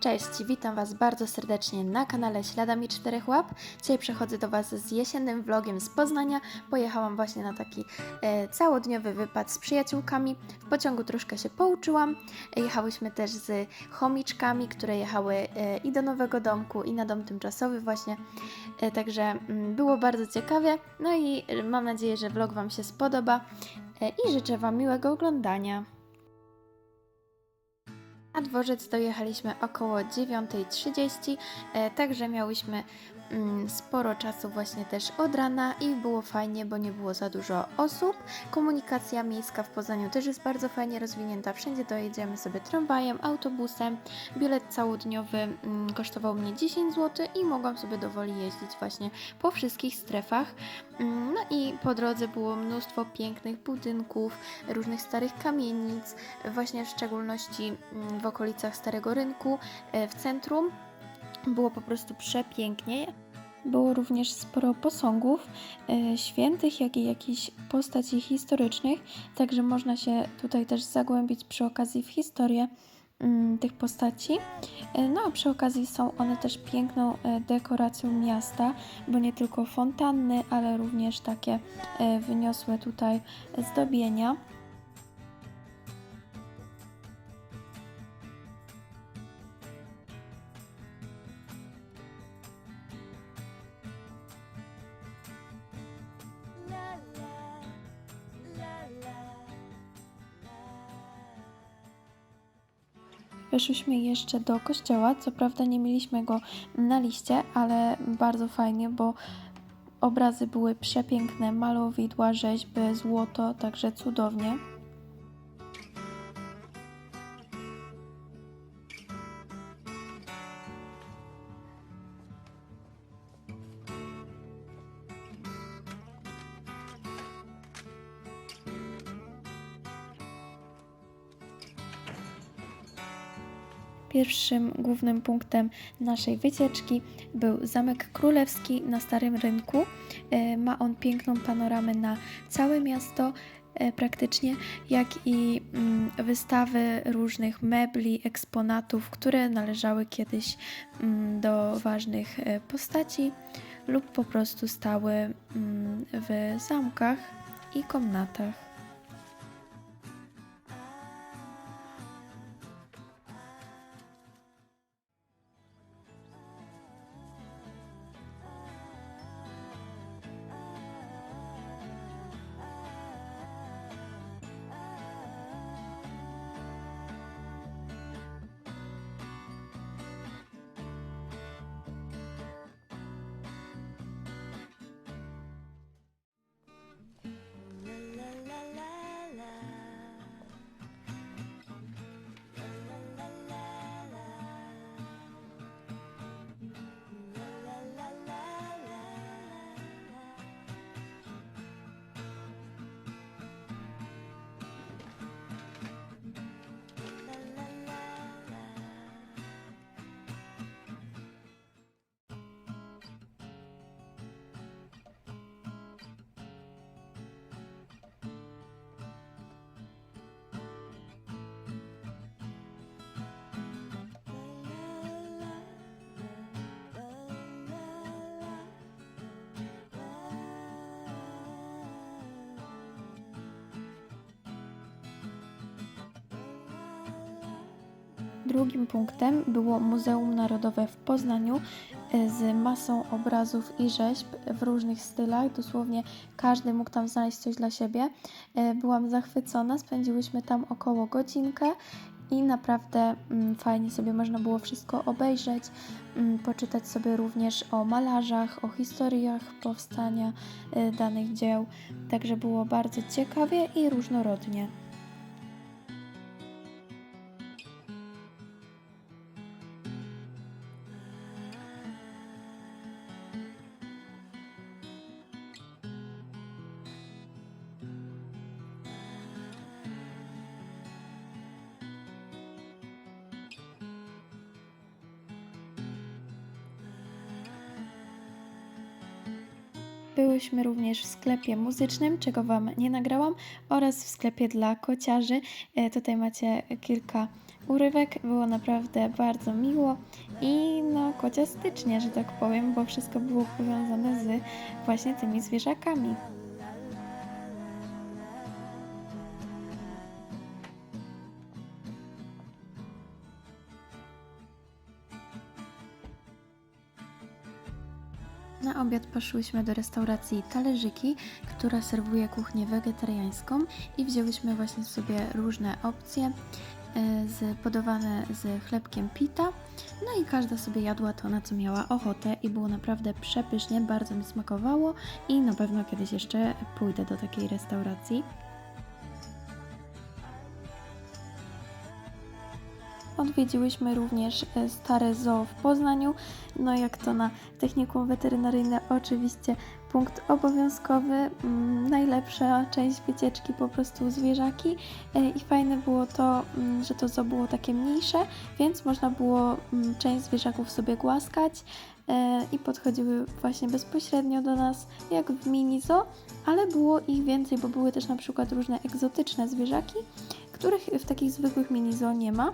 Cześć, witam Was bardzo serdecznie na kanale Śladami Czterech Łap. Dzisiaj przechodzę do Was z jesiennym vlogiem z Poznania. Pojechałam właśnie na taki e, całodniowy wypad z przyjaciółkami. W pociągu troszkę się pouczyłam. Jechałyśmy też z chomiczkami, które jechały e, i do Nowego Domku, i na dom tymczasowy właśnie. E, także mm, było bardzo ciekawie. No i e, mam nadzieję, że vlog Wam się spodoba e, i życzę Wam miłego oglądania. Na dworzec dojechaliśmy około 9.30, e, także miałyśmy sporo czasu właśnie też od rana i było fajnie, bo nie było za dużo osób. Komunikacja miejska w Poznaniu też jest bardzo fajnie rozwinięta. Wszędzie dojedziemy sobie tramwajem, autobusem. Bilet całodniowy mm, kosztował mnie 10 zł i mogłam sobie dowoli jeździć właśnie po wszystkich strefach. Mm, No i po drodze było mnóstwo pięknych budynków, różnych starych kamienic, właśnie w szczególności mm, w okolicach Starego Rynku, e, w centrum. Było po prostu przepięknie. Było również sporo posągów e, świętych, jak i jakichś postaci historycznych, także można się tutaj też zagłębić przy okazji w historię mm, tych postaci. E, No a przy okazji są one też piękną e, dekoracją miasta, bo nie tylko fontanny, ale również takie e, wyniosłe tutaj zdobienia. Weszłyśmy jeszcze do kościoła. Co prawda nie mieliśmy go na liście, ale bardzo fajnie, bo obrazy były przepiękne, malowidła, rzeźby, złoto, także cudownie. Pierwszym głównym punktem naszej wycieczki był Zamek Królewski na Starym Rynku. E, Ma on piękną panoramę na całe miasto e, praktycznie, jak i mm, wystawy różnych mebli, eksponatów, które należały kiedyś mm, do ważnych e, postaci lub po prostu stały mm, w zamkach i komnatach. Drugim punktem było Muzeum Narodowe w Poznaniu e, z masą obrazów i rzeźb w różnych stylach. Dosłownie każdy mógł tam znaleźć coś dla siebie. E, Byłam zachwycona, spędziłyśmy tam około godzinkę i naprawdę mm, fajnie sobie można było wszystko obejrzeć, mm, poczytać sobie również o malarzach, o historiach powstania e, danych dzieł. Także było bardzo ciekawie i różnorodnie. Byłyśmy również w sklepie muzycznym, czego Wam nie nagrałam, oraz w sklepie dla kociarzy. E, Tutaj macie kilka urywek. Było naprawdę bardzo miło i no kociastycznie, że tak powiem, bo wszystko było powiązane z właśnie tymi zwierzakami. Na obiad poszłyśmy do restauracji Talerzyki, która serwuje kuchnię wegetariańską i wzięłyśmy właśnie sobie różne opcje e, z, podawane z chlebkiem pita. No i każda sobie jadła to, na co miała ochotę i było naprawdę przepysznie, bardzo mi smakowało i na pewno kiedyś jeszcze pójdę do takiej restauracji. Odwiedziłyśmy również e, stare zoo w Poznaniu. No jak to na technikum weterynaryjne oczywiście punkt obowiązkowy. Mm, Najlepsza część wycieczki po prostu zwierzaki E, i fajne było to, mm, że to zoo było takie mniejsze, więc można było mm, część zwierzaków sobie głaskać e, i podchodziły właśnie bezpośrednio do nas, jak w mini zoo, ale było ich więcej, bo były też na przykład różne egzotyczne zwierzaki, których w takich zwykłych mini zoo nie ma.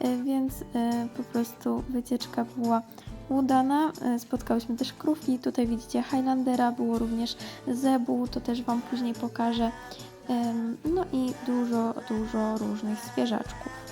E, więc e, po prostu wycieczka była udana. E, Spotkałyśmy też krówki, tutaj widzicie Highlandera, było również zebu, to też Wam później pokażę. No i dużo, dużo różnych zwierzaczków.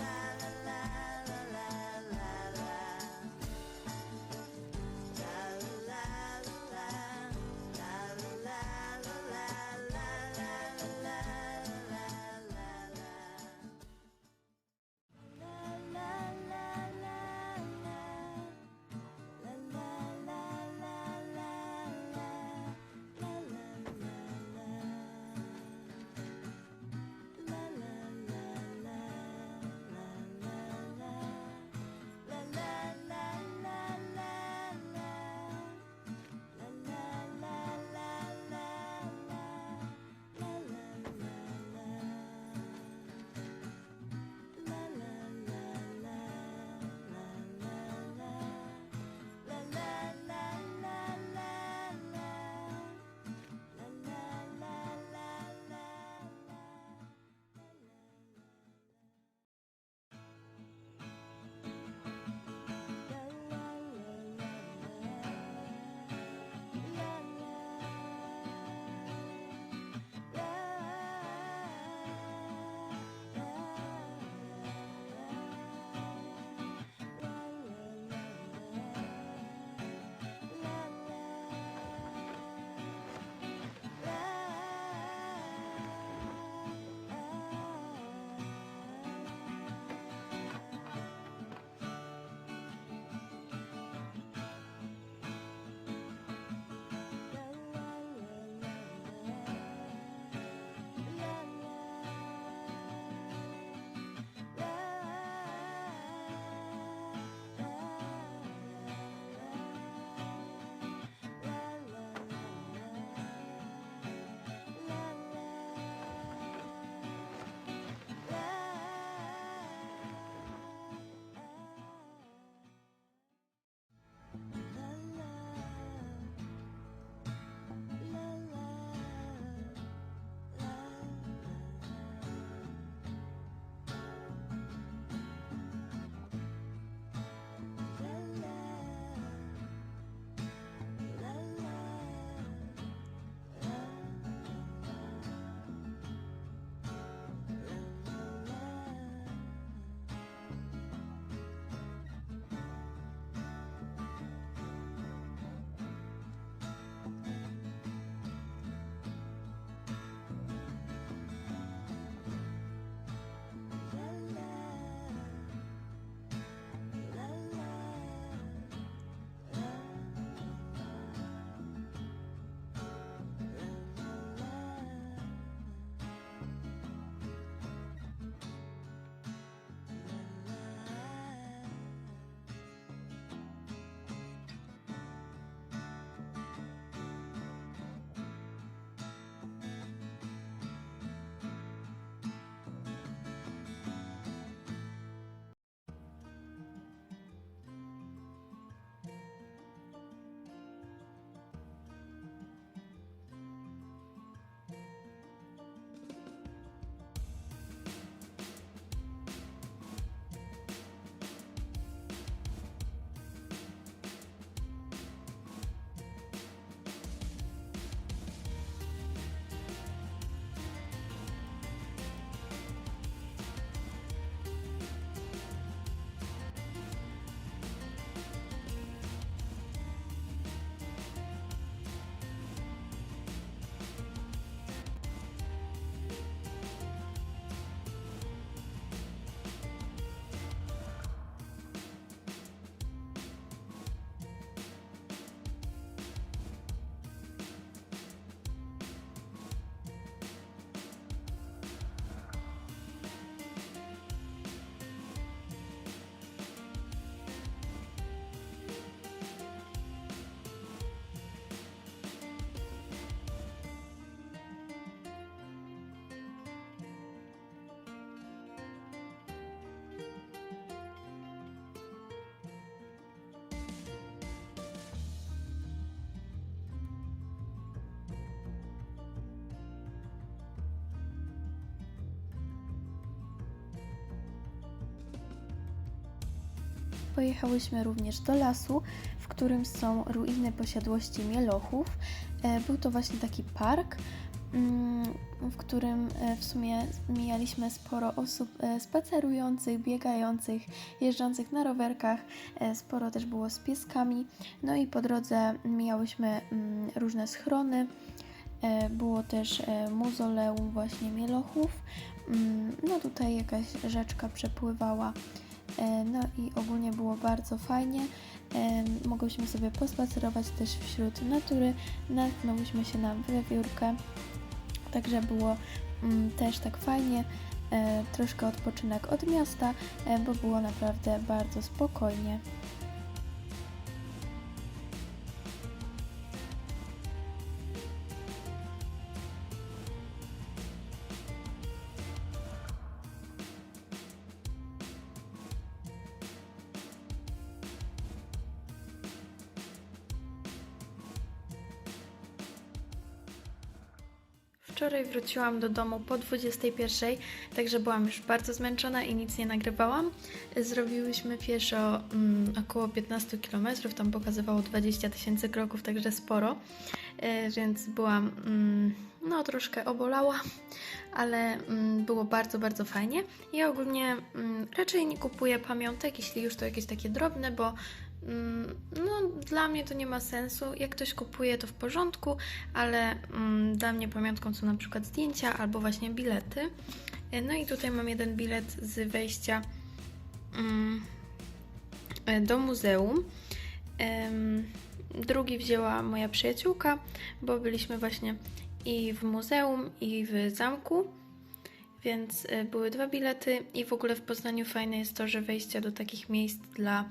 Pojechałyśmy również do lasu, w którym są ruiny posiadłości Mielochów. E, Był to właśnie taki park, mm, w którym e, w sumie mijaliśmy sporo osób e, spacerujących, biegających, jeżdżących na rowerkach. Sporo też było z pieskami. No i po drodze mijałyśmy mm, różne schrony. Było też mauzoleum właśnie Mielochów. Mm, No tutaj jakaś rzeczka przepływała. E, No i ogólnie było bardzo fajnie. E, Mogłyśmy sobie pospacerować też wśród natury. Natknęłyśmy się na wiewiórkę. Także było mm, też tak fajnie. E, Troszkę odpoczynek od miasta, bo było naprawdę bardzo spokojnie. Wróciłam do domu po 21, także byłam już bardzo zmęczona i nic nie nagrywałam. Zrobiłyśmy pieszo mm, około 15 km, tam pokazywało 20 tysięcy kroków, także sporo, e, więc byłam mm, no troszkę obolała, ale mm, było bardzo, bardzo fajnie. Ja ogólnie mm, raczej nie kupuję pamiątek, jeśli już to jakieś takie drobne, bo no, dla mnie to nie ma sensu. Jak ktoś kupuje, to w porządku, ale mm, dla mnie pamiątką są na przykład zdjęcia albo właśnie bilety. E, No i tutaj mam jeden bilet z wejścia mm, e, do muzeum. Em, Drugi wzięła moja przyjaciółka, bo byliśmy właśnie i w muzeum, i w zamku. Więc e, były dwa bilety i w ogóle w Poznaniu fajne jest to, że wejścia do takich miejsc dla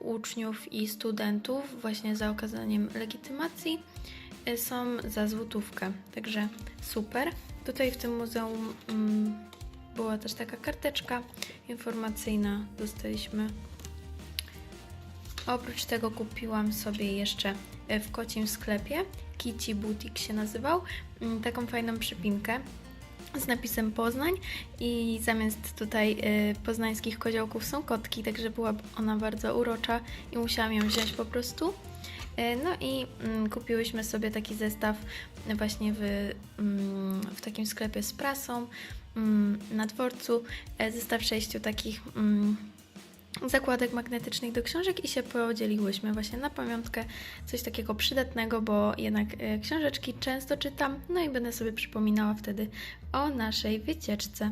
uczniów i studentów właśnie za okazaniem legitymacji e, są za złotówkę. Także super. Tutaj w tym muzeum mm, była też taka karteczka informacyjna. Dostaliśmy. Oprócz tego kupiłam sobie jeszcze e, w kocim sklepie Kitty Boutique się nazywał mm, taką fajną przypinkę z napisem Poznań i zamiast tutaj y, poznańskich koziołków są kotki, także była ona bardzo urocza i musiałam ją wziąć po prostu. Y, no i mm, kupiłyśmy sobie taki zestaw właśnie w, mm, w takim sklepie z prasą mm, na dworcu. E, Zestaw sześciu takich zakładek magnetycznych do książek i się podzieliłyśmy właśnie na pamiątkę coś takiego przydatnego, bo jednak e, książeczki często czytam, no i będę sobie przypominała wtedy o naszej wycieczce.